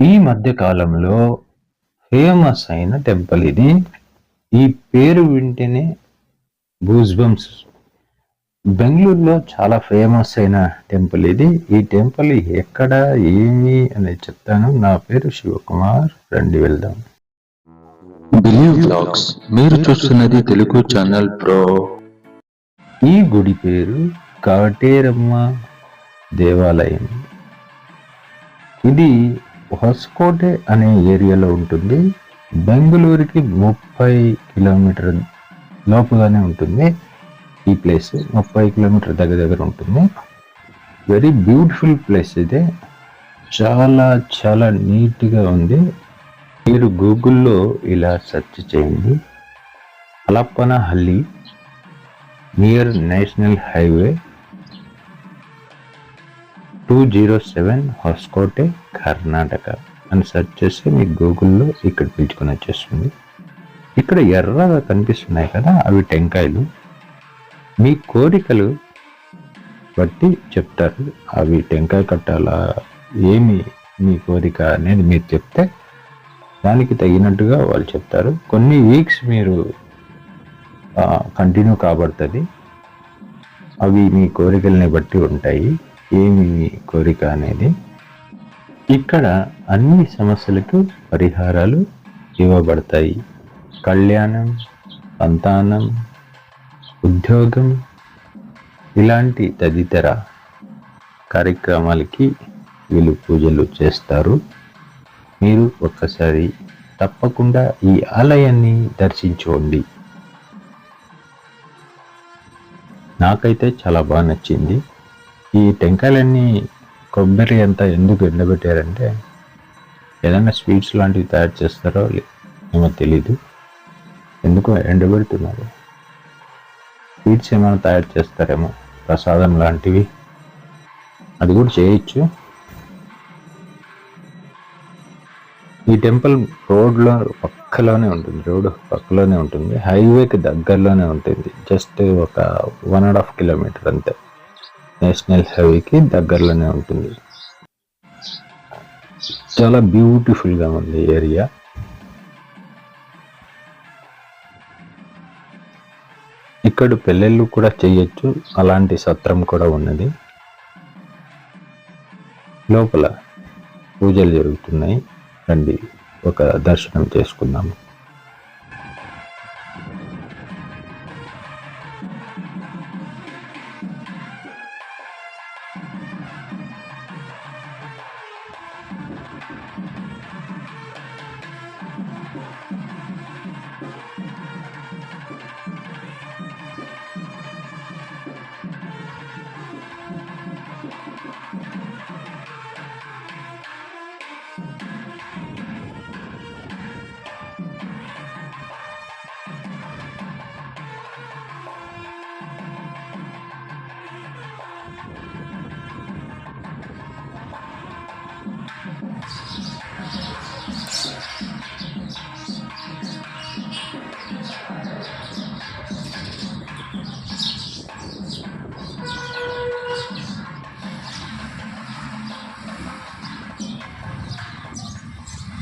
ఈ మధ్య కాలంలో ఫేమస్ అయిన టెంపుల్ ఇది. ఈ పేరు వింటేనే బంప్స్ బెంగళూరులో చాలా ఫేమస్ అయిన టెంపుల్ ఇది. ఈ టెంపుల్ ఎక్కడ ఏమి అనేది చెప్తాను. నా పేరు శివకుమార్. రండి వెళ్దాం. బిలీవ్ బ్లాగ్స్ మీరు చూస్తున్నది తెలుగు ఛానల్ ప్రో ఈ గుడి పేరు కాటేరమ్మ దేవాలయం. ఇది హొస్కోటె అనే ఏరియాలో ఉంటుంది. బెంగళూరుకి ముప్పై కిలోమీటర్ లోపుగానే ఉంటుంది. ఈ ప్లేస్ ముప్పై కిలోమీటర్ దగ్గర దగ్గర ఉంటుంది. వెరీ బ్యూటిఫుల్ ప్లేస్ ఇది. చాలా చాలా నీట్గా ఉంది. మీరు గూగుల్లో ఇలా సెర్చ్ చేయండి. Alappanahalli near national highway. Two zero seven Hoskote Karnataka అని సెర్చ్ చేస్తే మీకు గూగుల్లో ఇక్కడ పిలుచుకొని వచ్చేస్తుంది. ఇక్కడ ఎర్రగా కనిపిస్తున్నాయి కదా అవి టెంకాయలు. మీ కోరికలు బట్టి చెప్తారు. అవి టెంకాయ కట్టాలా? ఏమి మీ కోరిక అనేది మీరు చెప్తే దానికి తగినట్టుగా వాళ్ళు చెప్తారు. కొన్ని వీక్స్ మీరు కంటిన్యూ కాబడుతుంది. అవి మీ కోరికల్ని బట్టి ఉంటాయి. ఏమి కోరిక అనేది? ఇక్కడ అన్ని సమస్యలకు పరిహారాలు ఇవ్వబడతాయి. కళ్యాణం సంతానం ఉద్యోగం ఇలాంటి తదితర కార్యక్రమాలకి వీళ్ళు పూజలు చేస్తారు. మీరు ఒక్కసారి తప్పకుండా ఈ ఆలయాన్ని దర్శించుకోండి. నాకైతే చాలా బాగా నచ్చింది. ఈ టెంకాయలన్నీ కొబ్బరి అంతా ఎందుకు ఎండబెట్టారంటే ఏదైనా స్వీట్స్ లాంటివి తయారు చేస్తారో ఏమో తెలీదు. ఎందుకు ఎండబెడుతున్నారు? స్వీట్స్ ఏమైనా తయారు చేస్తారేమో ప్రసాదం లాంటివి. అది కూడా చేయొచ్చు. ఈ టెంపుల్ రోడ్లో పక్కలోనే ఉంటుంది రోడ్ పక్కలోనే ఉంటుంది హైవేకి దగ్గరలోనే ఉంటుంది జస్ట్ ఒక వన్ అండ్ హాఫ్ కిలోమీటర్ అంతే. నేషనల్ హైవేకి దగ్గరలోనే ఉంటుంది. చాలా బ్యూటిఫుల్గా ఉంది ఏరియా. ఇక్కడ పెళ్ళిళ్ళు కూడా చేయొచ్చు అలాంటి సత్రం కూడా ఉన్నది. లోపల పూజలు జరుగుతున్నాయి. రండి ఒక దర్శనం చేసుకుందాము.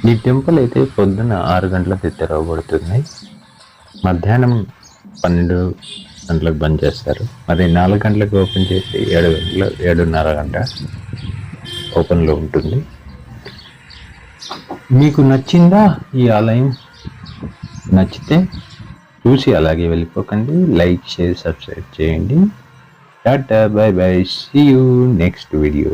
ఈ టెంపుల్ అయితే పొద్దున ఆరు గంటలకు తెరవబడుతుంది. మధ్యాహ్నం పన్నెండు గంటలకు బంద్ చేస్తారు. మరి నాలుగు గంటలకు ఓపెన్ చేసి ఏడు గంటల ఏడున్నర గంట ఓపెన్లో ఉంటుంది. మీకు నచ్చిందా ఈ ఆలయం? నచ్చితే చూసి అలాగే వెళ్ళిపోకండి. లైక్ షేర్ సబ్స్క్రైబ్ చేయండి. Tata bye bye. See you next video